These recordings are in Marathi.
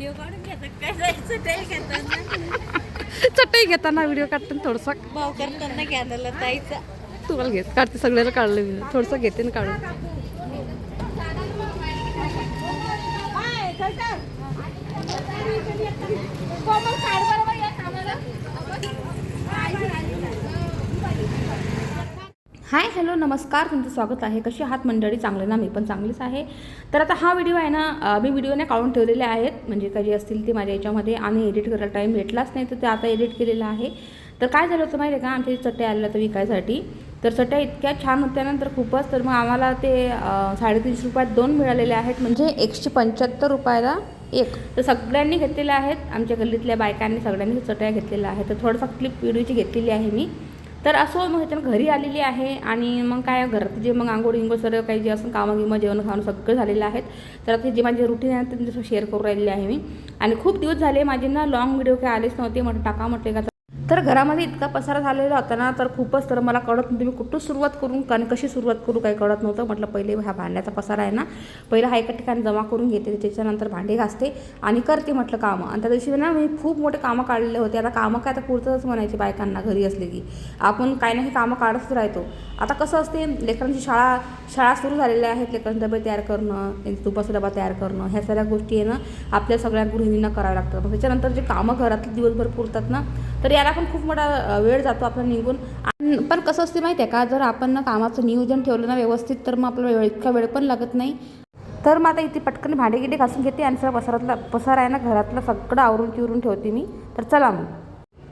व्हिडिओ काढून घेतात. काय घेताना. चटई घेताना व्हिडिओ काढताना थोडसा. भाव करताना घ्यायला जायचं. तुम्हाला घेत काढते सगळ्याला काढलं मी. थोडंसं घेते ना काढून. हाय हॅलो नमस्कार. तुमचं स्वागत आहे. कशी आहात मंडळी? चांगले ना? मी पण चांगलीच आहे. तर आता हा व्हिडिओ आहे ना मी व्हिडिओने काढून ठेवलेले आहेत. म्हणजे काही असतील ते माझ्या याच्यामध्ये आणि एडिट करायला टाईम भेटलाच नाही तर ते आता एडिट केलेलं आहे. तर काय झालं होतं माहिती आहे का? आमच्या चट्ट्या आल्या होत्या विकायसाठी. तर चट्ट्या इतक्या छान होत्या ना तर खूपच. तर मग आम्हाला ते साडेतीनशे रुपयात दोन मिळालेले आहेत. म्हणजे एकशे पंच्याहत्तर रुपयाला एक. तर सगळ्यांनी घेतलेल्या आहेत. आमच्या गल्लीतल्या बायकांनी सगळ्यांनी चट्या घेतलेल्या आहेत. तर थोडंसं क्लिप व्हिडिओची घेतलेली आहे मी. तर असो मग त्यानं घरी आलेली आहे आणि मग काय घरात जे मग आंघोळ इंगोळ सर्व काही जे असं कामं गिमं जेवण खाणं सगळं झालेलं आहेत. तर आता जे माझे रुटीन आहे ते तुमच्यासोबत शेअर करू राहिलेले आहे मी. आणि खूप दिवस झाले माझे ना लॉंग व्हिडिओ काही आलेच नव्हते म्हटलं टाका म्हटले का तर घरामध्ये इतका पसारा झालेला होता ना तर खूपच तर मला कळत नव्हतं मी कुठून सुरुवात करून कारण कशी सुरुवात करू काही कळत नव्हतं. म्हटलं पहिले हा भांड्याचा पसारा आहे ना पहिला हा एका ठिकाणी जमा करून घेते त्याच्यानंतर भांडे घासते आणि करते म्हटलं कामं. आणि त्या दिवशी ना मी खूप मोठे कामं काढलेले होते. आता कामं काय आता पुरतंच म्हणायचे बायकांना घरी असले की. आपण काही ना काही कामं काढतच राहतो. आता कसं असते लेकरांची शाळा शाळा सुरू झालेल्या आहेत. लेकरांचे डबे तयार करणं त्यांचे तुपाचा डबा तयार करणं ह्या सगळ्या गोष्टी आहे ना आपल्या सगळ्या गृहिणींना कराव्या लागतात मग त्याच्यानंतर जे कामं घरातले दिवसभर पुरतात ना तर याला पण खूप मोठा वेळ जातो आपला निघून. पण कसं असते माहिती आहे का जर आपण कामाचं नियोजन ठेवलं ना व्यवस्थित तर मग आपला वेळ इतका वेळ पण लागत नाही. तर मग आता इथे पटकन भांडे गिडे घासून घेते आणि सगळं पसारातला पसारा आहे ना घरातला सगळं आवरून चिरून ठेवते मी. तर चला मग.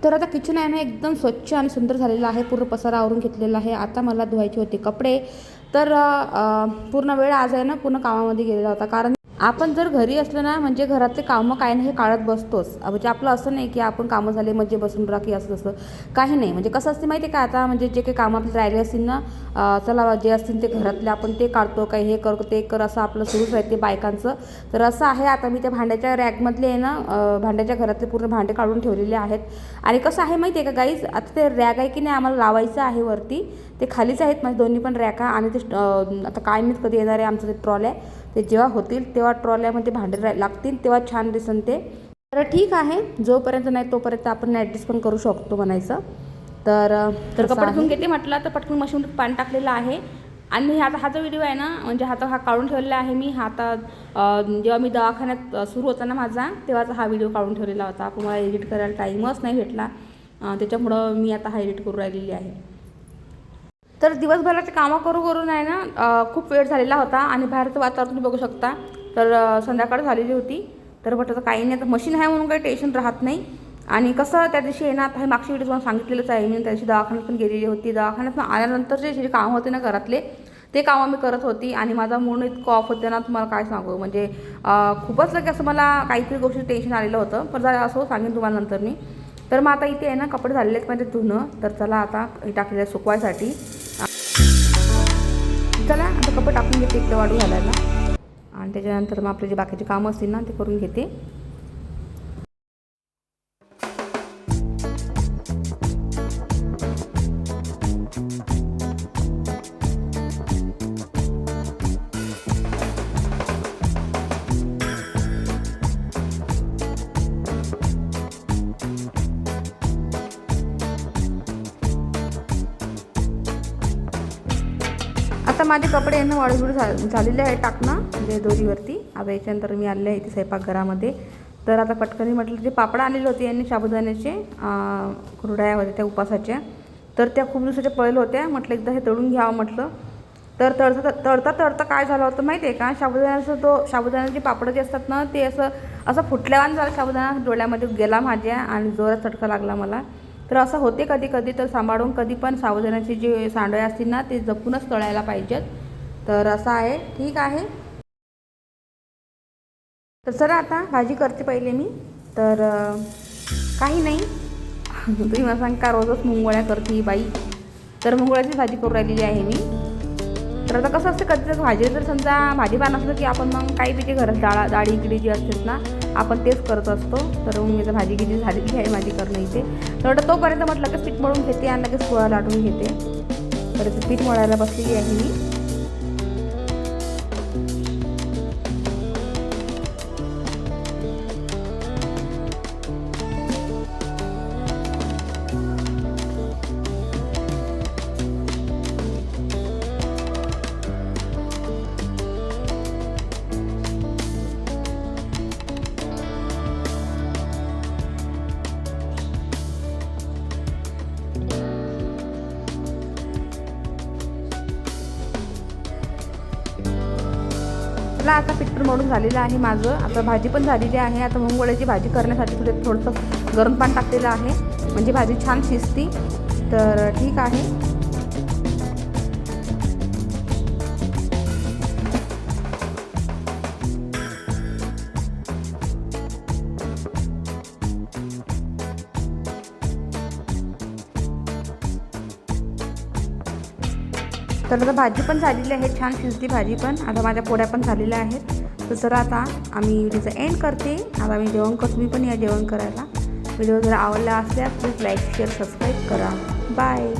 तर आता किचन आहे ना एकदम स्वच्छ आणि सुंदर झालेलं आहे. पूर्ण पसारा आवरून घेतलेला आहे. आता मला धुवायचे होते कपडे. तर पूर्ण वेळ आज आहे ना पूर्ण कामामध्ये गेलेला होता. कारण आपण जर घरी असलं ना म्हणजे घरातले कामं काय नाही हे काढत बसतोच. म्हणजे आपलं असं नाही की आपण कामं झाले म्हणजे बसून राहा की असं तसं. काही नाही. म्हणजे कसं असते माहिती आहे का आता म्हणजे जे काही कामं आपले राहिले असतील ना चला जे असतील ते घरातले आपण ते काढतो काही हे करतो ते कर असं आपलं सुरूच राहते बायकांचं. तर असं आहे आता मी त्या भांड्याच्या रॅकमधले आहे ना भांड्याच्या घरातले पूर्ण भांडे काढून ठेवलेले आहेत. आणि कसं आहे माहिती आहे का गाईज आता ते रॅक आहे की नाही आम्हाला लावायचं आहे वरती. ते खालीच आहेत माझे दोन्ही पण रॅका आणि ते आता काय मी कधी येणार आहे आमचं ते ट्रॉल आहे. ते जेव्हा होतील तेव्हा ट्रॉल्यामध्ये भांडे लागतील तेव्हा छान दिसन ते. तर ठीक आहे जोपर्यंत नाही तोपर्यंत आपण ॲडजस्ट पण करू शकतो म्हणायचं. तर तर कपडे धुवून घेते म्हटलं तर पटकन मशीनमध्ये पाणी टाकलेलं आहे. आणि आता हा जो व्हिडिओ आहे ना म्हणजे आता हा काढून ठेवलेला आहे मी. हा आता जेव्हा मी दवाखान्यात सुरू होता ना माझा तेव्हाचा हा व्हिडिओ काढून ठेवलेला होता. पण मला एडिट करायला टाईमच नाही भेटला. त्याच्यामुळं मी आता हा एडिट करू राहिलेली आहे. तर दिवसभराचे कामं करू करून आहे ना खूप वेळ झालेला होता आणि बाहेरचं वातावरण तुम्ही बघू शकता. तर संध्याकाळ झालेली होती. तर म्हटलं तर काही नाही आता मशीन आहे म्हणून काही टेन्शन राहत नाही. आणि कसं त्या दिवशी आहे ना हे मागच्या व्हिडिओ तुम्हाला सांगितलेलंच आहे. मी त्या दिवशी दवाखान्यात पण गेलेली होती. दवाखान्यात आल्यानंतर जे कामं होते ना घरातले ते कामं मी करत होती. आणि माझा मूड इतकं ऑफ होते ना तुम्हाला काय सांगू? म्हणजे खूपच लगे असं मला काहीतरी गोष्टी टेन्शन आलेलं होतं. पण जरा असं सांगेन तुम्हाला नंतर मी. तर मग आता इथे आहे ना कपडे झालेले आहेत माझे धुणं. तर चला आता हे टाकलेलं आहे सुकवायसाठी. चला आता कपडे टाकून घेते इकडे वाढू घालायला. आणि त्याच्यानंतर मग आपले जे बाकीचे कामं असतील ना ते करून घेते. आता माझे कपडे यांना वाळूबिळू झा झालेले आहे टाकणं म्हणजे दोरीवरती. आता याच्यानंतर मी आले आहे इथे स्वयंपाकघरामध्ये तर आता पटकनी म्हटलं जे पापड आलेले होते यांनी साबुदाण्याचे अं, कुरड्या होत्या त्या उपासाच्या तर त्या खूप दिवसाच्या पळल्या होत्या. म्हटलं एकदा हे तळून घ्यावं म्हटलं. तर तळता तळता तळता काय झालं होतं माहिती आहे का? साबुदाण्याचं तो साबुदाण्याचे पापडं जे असतात ना ते असं असं फुटल्यावान झालं. साबुदाणा डोळ्यामध्ये गेला माझ्या आणि जोरात चटका लागला मला. तर असं होते कधी कधी तर सांभाळून कधी पण सावधानाचे जे सांडळे असतील ना ते जपूनच तळायला पाहिजेत. तर असं आहे. ठीक आहे. तर चला आता भाजी करते पहिले मी. तर काही नाही. तुम्ही मला सांग का रोजच मुंगोळ्या करते ही बाई. तर मुंगोळ्याची भाजी करून राहिलेली आहे मी. तर आता कसं असतं कधी जर भाजी जर समजा भाजीपान असलं की आपण मग काही पिके घरात डाळ डाळी इकडे जी असतात ना आपण तेच करत असतो. तर मग मी तर भाजी गिजी झालेली आहे माझी करणं इथे. तर आता तोपर्यंत म्हटलं की पीठ मळून घेते आणि लगेच पोळा लाटून घेते. तर पीठ मळायला बसलेली आहे मी. चला आता पिठपूर मळून झालेलं आहे माझं. आता भाजी पण झालेली आहे. आता मुंगवड्याची भाजी करण्यासाठी थोडे थोडंसं गरम पाणी टाकलेलं आहे. म्हणजे भाजी छान शिजती. तर ठीक आहे. तर आता भाजी पण झालेली आहे छान शिजली भाजी पण. आता माझ्या पोळ्या पण झालेल्या आहेत. तर सर आता आम्ही व्हिडिओचा एंड करते. आता मी जेवण करतो. तुम्ही पण या जेवण करायला. व्हिडिओ जर आवडला असल्यास प्लीज लाईक शेअर सबस्क्राईब करा. बाय